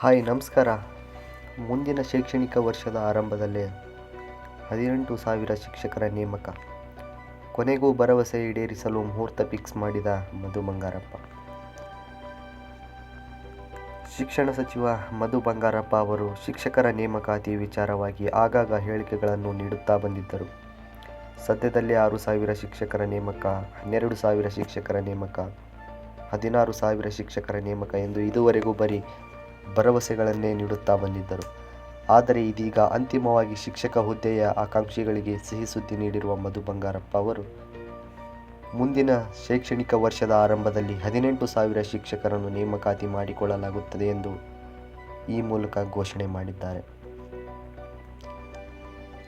Hi, ನಮಸ್ಕಾರ. ಮುಂದಿನ ಶೈಕ್ಷಣಿಕ ವರ್ಷದ ಆರಂಭದಲ್ಲಿ ಹದಿನೆಂಟು ಸಾವಿರ ಶಿಕ್ಷಕರ ನೇಮಕ. ಕೊನೆಗೂ ಭರವಸೆ ಈಡೇರಿಸಲು ಮುಹೂರ್ತ ಫಿಕ್ಸ್ ಮಾಡಿದ ಮಧು ಬಂಗಾರಪ್ಪ. ಶಿಕ್ಷಣ ಸಚಿವ ಮಧು ಬಂಗಾರಪ್ಪ ಅವರು ಶಿಕ್ಷಕರ ನೇಮಕಾತಿ ವಿಚಾರವಾಗಿ ಆಗಾಗ ಹೇಳಿಕೆಗಳನ್ನು ನೀಡುತ್ತಾ ಬಂದಿದ್ದರು. ಸದ್ಯದಲ್ಲೇ ಆರು ಸಾವಿರ ಶಿಕ್ಷಕರ ನೇಮಕ, ಹನ್ನೆರಡು ಸಾವಿರ ಶಿಕ್ಷಕರ ನೇಮಕ, ಹದಿನಾರು ಸಾವಿರ ಶಿಕ್ಷಕರ ನೇಮಕ ಎಂದು ಇದುವರೆಗೂ ಬರೀ ಭರವಸೆಗಳನ್ನೇ ನೀಡುತ್ತಾ ಬಂದಿದ್ದರು. ಆದರೆ ಇದೀಗ ಅಂತಿಮವಾಗಿ ಶಿಕ್ಷಕ ಹುದ್ದೆಯ ಆಕಾಂಕ್ಷಿಗಳಿಗೆ ಸಿಹಿ ಸುದ್ದಿ ನೀಡಿರುವ ಮಧು ಬಂಗಾರಪ್ಪ ಅವರು, ಮುಂದಿನ ಶೈಕ್ಷಣಿಕ ವರ್ಷದ ಆರಂಭದಲ್ಲಿ ಹದಿನೆಂಟು ಸಾವಿರ ಶಿಕ್ಷಕರನ್ನು ನೇಮಕಾತಿ ಮಾಡಿಕೊಳ್ಳಲಾಗುತ್ತದೆ ಎಂದು ಈ ಮೂಲಕ ಘೋಷಣೆ ಮಾಡಿದ್ದಾರೆ.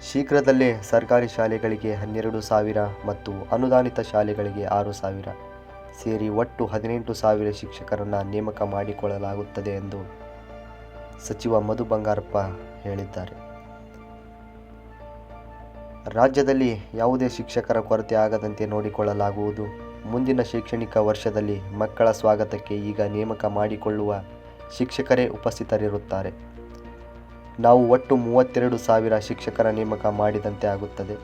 ಶೀಘ್ರದಲ್ಲೇ ಸರ್ಕಾರಿ ಶಾಲೆಗಳಿಗೆ ಹನ್ನೆರಡು ಸಾವಿರ ಮತ್ತು ಅನುದಾನಿತ ಶಾಲೆಗಳಿಗೆ ಆರು ಸಾವಿರ ಸೇರಿ ಒಟ್ಟು ಹದಿನೆಂಟು ಸಾವಿರ ಶಿಕ್ಷಕರನ್ನು ನೇಮಕ ಮಾಡಿಕೊಳ್ಳಲಾಗುತ್ತದೆ ಎಂದು ಸಚಿವ ಮಧು ಬಂಗಾರಪ್ಪ ಹೇಳಿದ್ದಾರೆ. ರಾಜ್ಯದಲ್ಲಿ ಯಾವುದೇ ಶಿಕ್ಷಕರ ಕೊರತೆ ಆಗದಂತೆ ನೋಡಿಕೊಳ್ಳಲಾಗುವುದು. ಮುಂದಿನ ಶೈಕ್ಷಣಿಕ ವರ್ಷದಲ್ಲಿ ಮಕ್ಕಳ ಸ್ವಾಗತಕ್ಕೆ ಈಗ ನೇಮಕ ಮಾಡಿಕೊಳ್ಳುವ ಶಿಕ್ಷಕರೇ ಉಪಸ್ಥಿತರಿರುತ್ತಾರೆ. ನಾವು ಒಟ್ಟು ಮೂವತ್ತೆರಡು ಸಾವಿರ ಶಿಕ್ಷಕರ ನೇಮಕ ಮಾಡಿದಂತೆ ಆಗುತ್ತದೆ.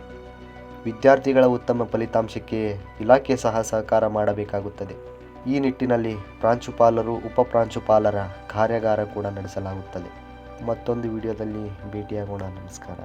ವಿದ್ಯಾರ್ಥಿಗಳ ಉತ್ತಮ ಫಲಿತಾಂಶಕ್ಕೆ ಇಲಾಖೆ ಸಹ ಸಹಕಾರ ಮಾಡಬೇಕಾಗುತ್ತದೆ. ಈ ನಿಟ್ಟಿನಲ್ಲಿ ಪ್ರಾಂಶುಪಾಲರು ಉಪಪ್ರಾಂಶುಪಾಲರ ಕಾರ್ಯಾಗಾರ ಕೂಡ ನಡೆಸಲಾಗುತ್ತದೆ. ಮತ್ತೊಂದು ವಿಡಿಯೋದಲ್ಲಿ ಭೇಟಿಯಾಗೋಣ. ನಮಸ್ಕಾರ.